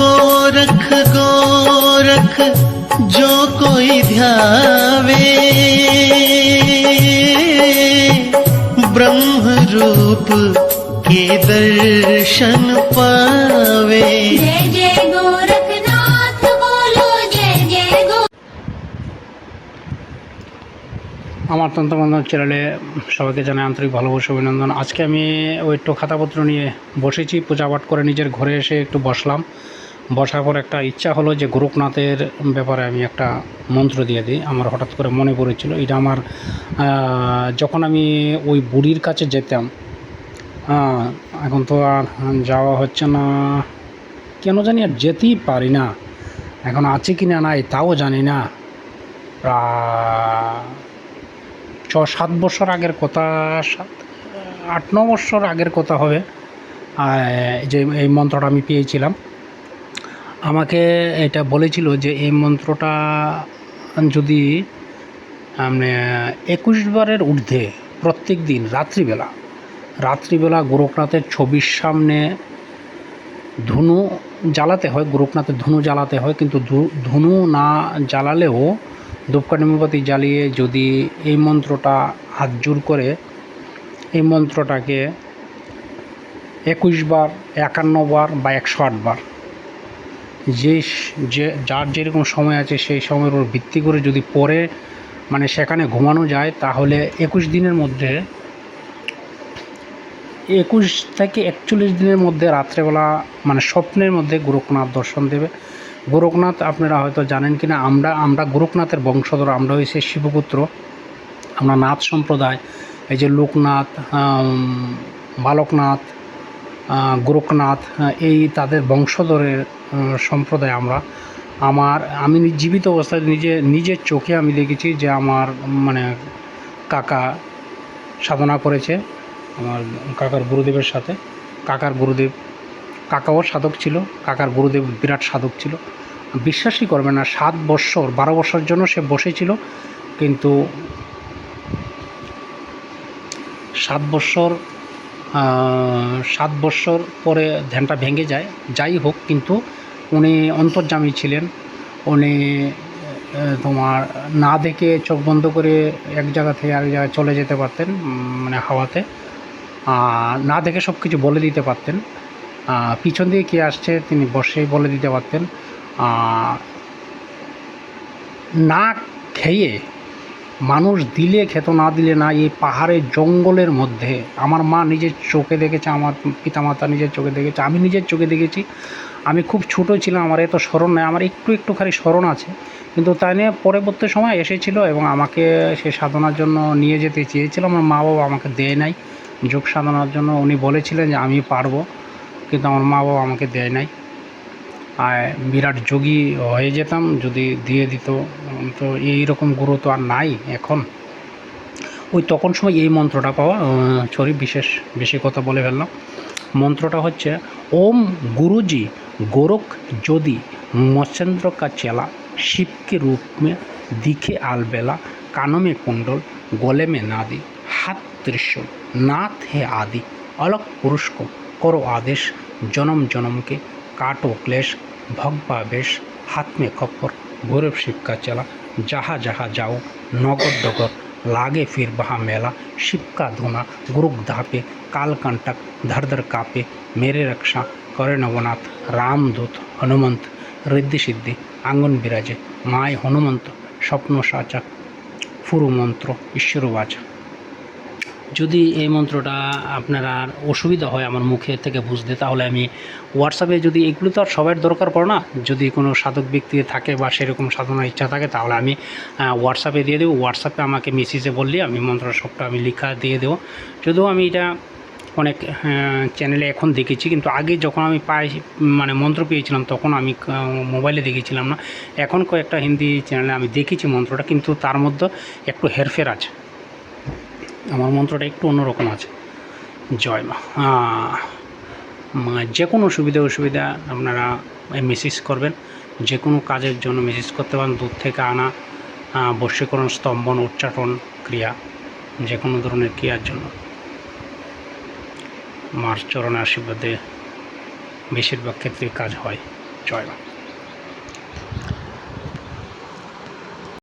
गोरख गोरख जो कोई ध्यावे ब्रह्म रूप के दर्शन पावे जय जय गोरखनाथ बोलो जय जय गो আমার তন্ত্রবন্ধন চ্যানেলে সবাইকে জানাই আন্তরিক ভালোবাসা অভিনন্দন আজকে আমি ওই একটু খাতাপত্র নিয়ে বসেছি পূজা পাঠ করে নিজের ঘরে এসে একটু বসলাম বসার পর একটা ইচ্ছা হলো যে গোরখনাথের ব্যাপারে আমি একটা মন্ত্র দিয়ে দিই। আমার হঠাৎ করে মনে পড়েছিল। এটা আমার যখন আমি ওই বুড়ির কাছে যেতাম আহ, এখন তো আর যাওয়া হচ্ছে না। কেন জানি আর যেতেই পারি না। এখন আছে কি না নাই তাও জানি না। ছ সাত বছর আগের কথা সাত আট ন বছর আগের কথা হবে। যে এই মন্ত্রটা আমি পেয়েছিলাম। আমাকে এটা বলেছিল যে এই মন্ত্রটা যদি মানে একুশ বারের ঊর্ধ্বে প্রত্যেক দিন রাত্রিবেলা রাত্রিবেলা গোরখনাথের ছবির সামনে ধুনু জ্বালাতে হয়, গোরখনাথের ধুনু জ্বালাতে হয়, কিন্তু ধুনু না জ্বালালেও ধূপকাঠি জ্বালিয়ে যদি এই মন্ত্রটা হাত জোর করে, এই মন্ত্রটাকে একুশ বার, একান্ন বার বা একশো আট বার যে যে যার যেরকম সময় আছে সেই সময়ের উপর ভিত্তি করে যদি পরে মানে সেখানে ঘুমানো যায়, তাহলে একুশ দিনের মধ্যে একুশ থেকে একচল্লিশ দিনের মধ্যে রাত্রেবেলা মানে স্বপ্নের মধ্যে গোরখনাথ দর্শন দেবে। গোরখনাথ আপনারা হয়তো জানেন কি না আমরা আমরা গোরখনাথের বংশধর, আমরা হয়েছে শিবপুত্র, আমরা নাথ সম্প্রদায়, এই যে লোকনাথ বালকনাথ গোরখনাথ আহ, এই তাদের বংশধরের সম্প্রদায় আমরা। আমার আমি জীবিত অবস্থায় নিজে নিজের চোখে আমি দেখেছি যে আমার মানে কাকা সাধনা করেছে আমার কাকার গুরুদেবের সাথে। কাকার গুরুদেব কাকাও সাধক ছিল কাকার গুরুদেব বিরাট সাধক ছিল। বিশ্বাসই করবে না সাত বৎসর বারো বছর জন্য সে বসেছিল কিন্তু সাত বৎসর সাত বৎসর পরে ধ্যানটা ভেঙে যায়। যাই হোক, কিন্তু উনি অন্তর্যামী ছিলেন। উনি তোমার না দেখে চোখ বন্ধ করে এক জায়গা থেকে আরেক জায়গায় চলে যেতে পারতেন মানে হাওয়াতে। না দেখে সব কিছু বলে দিতে পারতেন। পিছন দিয়ে কে আসছে তিনি বসেই বলে দিতে পারতেন। না খেয়ে মানুষ দিলে, খেত না দিলে না, এই পাহাড়ের জঙ্গলের মধ্যে, আমার মা নিজের চোখে দেখেছে, আমার পিতামাতা নিজের চোখে দেখেছে, আমি নিজের চোখে দেখেছি। আমি খুব ছোট ছিলাম, আমার এত স্মরণ নেই, আমার একটু একটু খালি স্মরণ আছে। কিন্তু তাই নিয়ে পরবর্তী সময় এসেছিল এবং আমাকে সে সাধনার জন্য নিয়ে যেতে চেয়েছিল, আমার মা বাবা আমাকে দেয় নাই। যোগ সাধনার জন্য উনি বলেছিলেন যে, আমি পারব। কিন্তু আমার মা বাবা আমাকে দেয় নাই। বিরাট যোগী হয়ে যেতাম, যদি দিয়ে দিত। তো এই রকম গুরু তো আর নাই এখন। ওই তখন সময় এই মন্ত্রটা পাওয়া সরি, বিশেষ, বেশি কথা বলে ফেললাম। মন্ত্রটা হচ্ছে, ওম গুরুজি গোরখ যদি মৎস্যেন্দ্র কা চেলা শিবকে রূপ মে দিখে আলবেলা কানমে কুণ্ডল, গলে মে নাদি, হাত দৃশ্য নাথ হে আদি, অলক পুরুষক করো আদেশ, জনম জনমকে, কাটো ক্লেশ जन्म के काटो क्लेश भगवा वेश हाथ में खप्पर गौरव शिव का चला जहाँ जहाँ जाओ नगद डगर लागे फिर वहाँ मेला शिव का धुना गुरुक धापे काल कंटक धर धर कापे मेरे रक्षा करे नवनाथ रामदूत हनुमंत ঋদ্ধি সিদ্ধি আঙ্গন বিরাজে মায় হনুমন্ত স্বপ্ন সাচা ফুরু মন্ত্র ঈশ্বর বাচা যদি এই মন্ত্রটা আপনার আর অসুবিধা হয় আমার মুখে থেকে বুঝতে, তাহলে আমি হোয়াটসঅ্যাপে যদি এগুলো তো আর সবার দরকার পড়ে না, যদি কোনো সাধক ব্যক্তি থাকে বা সেরকম সাধনার ইচ্ছা থাকে, তাহলে আমি হোয়াটসঅ্যাপে দিয়ে দেবো। হোয়াটসঅ্যাপে আমাকে মেসেজে বললে আমি মন্ত্র সবটা আমি লেখা দিয়ে দেবো। যদিও আমি এটা অনেক চ্যানেলে এখন দেখেছি, কিন্তু আগে যখন আমি পাই মানে মন্ত্র পেয়েছিলাম, তখন আমি মোবাইলে দেখেছিলাম না। এখন কয়েকটা হিন্দি চ্যানেলে আমি দেখেছি মন্ত্রটা, কিন্তু তার মধ্যে একটু হেরফের আছে। আমার মন্ত্রটা একটু অন্যরকম আছে। জয় মা। যে কোনো সুবিধা অসুবিধা আপনারা মেসেজ করবেন। যে কোনো কাজের জন্য মেসেজ করতে পারেন। দূর থেকে আনা বশীকরণ স্তম্ভন, উচ্চাটন, ক্রিয়া যে কোনো ধরনের ক্রিয়ার জন্য। মার চরণে আশীর্বাদে বেশিরভাগ ক্ষেত্রে কাজ হয়। জয় মা।